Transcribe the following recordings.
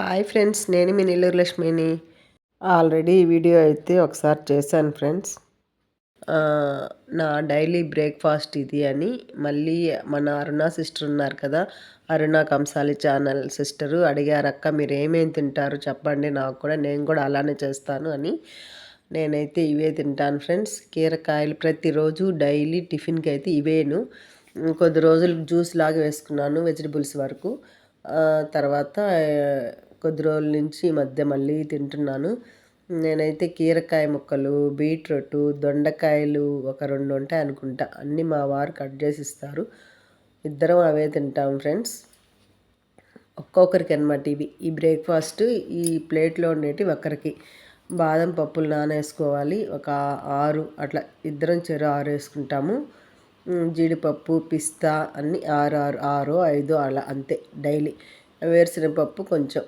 Hi friends నేను మీ నెల్లూరు లక్ష్మిని. Already ఈ వీడియో అయితే ఒకసారి చేశాను ఫ్రెండ్స్ నా డైలీ బ్రేక్ఫాస్ట్ ఇది అని. మళ్ళీ మన అరుణ సిస్టర్ ఉన్నారు కదా అరుణ కంసాలి ఛానల్ సిస్టరు అడిగారు అక్క మీరు ఏమేమి తింటారు? చెప్పండి నాకు కూడా నేను కూడా అలానే చేస్తాను అని. నేనైతే ఇవే తింటాను ఫ్రెండ్స్ కీరకాయలు ప్రతిరోజు డైలీ టిఫిన్కి అయితే ఇవేను. కొద్ది రోజులు జ్యూస్ లాగా వేసుకున్నాను వెజిటబుల్స్ వరకు. తర్వాత కొద్ది రోజుల నుంచి ఈ మధ్య మళ్ళీ తింటున్నాను. నేనైతే కీరకాయ ముక్కలు బీట్రూట్ దొండకాయలు ఒక రెండు ఉంటాయి అనుకుంటా. అన్నీ మా వారు కట్ చేసి ఇస్తారు. ఇద్దరం అవే తింటాం ఫ్రెండ్స్. ఒక్కొక్కరికి అనమాట ఇవి. ఈ బ్రేక్ఫాస్ట్ ఈ ప్లేట్లో ఉండేటి ఒకరికి. బాదం పప్పులు నానేసుకోవాలి. ఒక ఆరు అట్లా ఇద్దరం చెరు ఆరు వేసుకుంటాము. జీడిపప్పు పిస్తా అన్నీ ఆరు ఆరు ఆరు ఐదు అలా అంతే డైలీ. వేరుశనగపప్పు కొంచెం.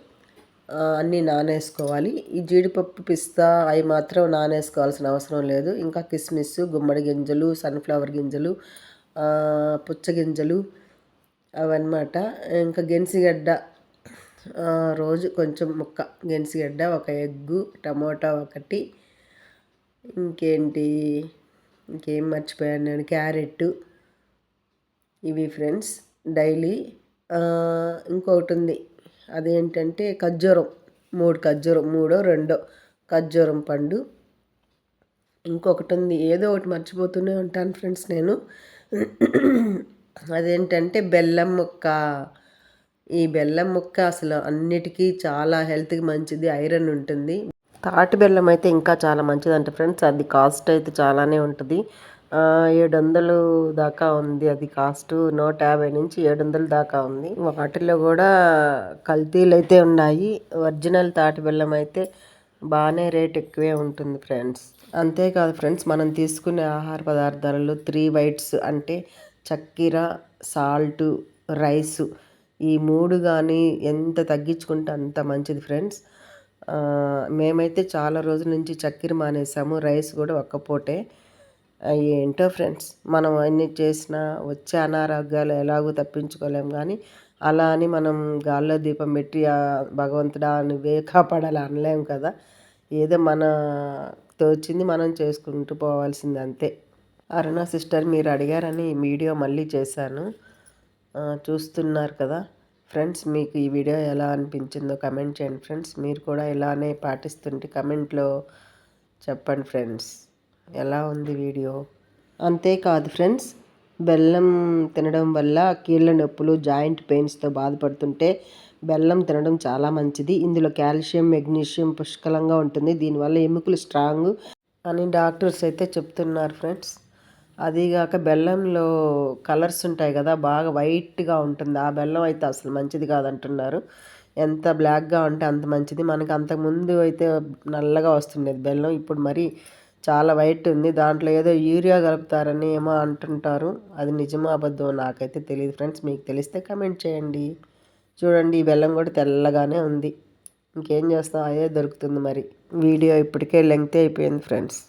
అన్నీ నానేసుకోవాలి. ఈ జీడిపప్పు పిస్తా అవి మాత్రం నానేసుకోవాల్సిన అవసరం లేదు. ఇంకా కిస్మిస్ గుమ్మడి గింజలు సన్ఫ్లవర్ గింజలు పుచ్చగింజలు అవన్నమాట. ఇంకా గెన్సిగడ్డ రోజు కొంచెం ముక్క గెన్సిగడ్డ ఒక ఎగ్గు టమోటా ఒకటి. ఇంకేంటి? ఇంకేం మర్చిపోయాను నేను? క్యారెట్ ఇవి ఫ్రెండ్స్ డైలీ ఇంకొకటి ఉంది. అదేంటంటే ఖర్జూరం మూడు ఖర్జూరం మూడో రెండో ఖర్జూరం పండు. ఇంకొకటి ఉంది ఏదో ఒకటి మర్చిపోతూనే ఉంటాను ఫ్రెండ్స్ నేను. అదేంటంటే బెల్లం ముక్క. ఈ బెల్లం ముక్క అసలు అన్నిటికీ చాలా హెల్త్కి మంచిది ఐరన్ ఉంటుంది. తాటి బెల్లం అయితే ఇంకా చాలా మంచిది అంటే ఫ్రెండ్స్. అది కాస్ట్ అయితే చాలానే ఉంటుంది. ఏడు వందలు దాకా ఉంది అది కాస్ట్. నూట యాభై నుంచి ఏడు వందల దాకా ఉంది. వాటిల్లో కూడా కల్తీలు అయితే ఉన్నాయి. ఒరిజినల్ తాటి బెల్లం అయితే బాగానే రేట్ ఎక్కువే ఉంటుంది ఫ్రెండ్స్. అంతేకాదు ఫ్రెండ్స్ మనం తీసుకునే ఆహార పదార్థాలలో త్రీ వైట్స్ అంటే చక్కెర సాల్ట్ రైసు ఈ మూడు కానీ ఎంత తగ్గించుకుంటే అంత మంచిది ఫ్రెండ్స్. మేమైతే చాలా రోజుల నుంచి చక్కెర మానేసాము. రైస్ కూడా ఒక్క పూటే. ఏంటో ఫ్రెండ్స్ మనం అన్ని చేసినా వచ్చే అనారోగ్యాలు ఎలాగో తప్పించుకోలేం కానీ అలా అని మనం గాల్లో దీపం పెట్టి భగవంతుడా నువ్వే కాపాడాలి అనలేం కదా. ఏదో మన తోచింది మనం చేసుకుంటూ పోవాల్సింది అంతే. అరుణ సిస్టర్ మీరు అడిగారని వీడియో మళ్ళీ చేశాను. చూస్తున్నారు కదా. ఫ్రెండ్స్ మీకు ఈ వీడియో ఎలా అనిపించిందో కమెంట్ చేయండి ఫ్రెండ్స్. మీరు కూడా ఇలానే పాటిస్తుంటే కమెంట్లో చెప్పండి ఫ్రెండ్స్. ఎలా ఉంది వీడియో? అంతేకాదు ఫ్రెండ్స్ బెల్లం తినడం వల్ల కీళ్ళ నొప్పులు జాయింట్ పెయిన్స్తో బాధపడుతుంటే బెల్లం తినడం చాలా మంచిది. ఇందులో కాల్షియం మెగ్నీషియం పుష్కలంగా ఉంటుంది. దీనివల్ల ఎముకలు స్ట్రాంగ్ అని డాక్టర్స్ అయితే చెప్తున్నారు ఫ్రెండ్స్. అదీగాక బెల్లంలో కలర్స్ ఉంటాయి కదా బాగా వైట్గా ఉంటుంది. ఆ బెల్లం అయితే అసలు మంచిది కాదంటున్నారు. ఎంత బ్లాక్గా ఉంటే అంత మంచిది. మనకి అంతకుముందు అయితే నల్లగా వస్తుండేది బెల్లం. ఇప్పుడు మరి చాలా వైట్ ఉంది. దాంట్లో ఏదో యూరియా కలుపుతారని ఏమో అంటుంటారు. అది నిజమో అబద్ధం నాకైతే తెలియదు ఫ్రెండ్స్. మీకు తెలిస్తే కమెంట్ చేయండి. చూడండి ఈ బెల్లం కూడా తెల్లగానే ఉంది. ఇంకేం చేస్తాం? అదే దొరుకుతుంది మరి. వీడియో ఇప్పటికే లెంగ్త్ అయిపోయింది ఫ్రెండ్స్.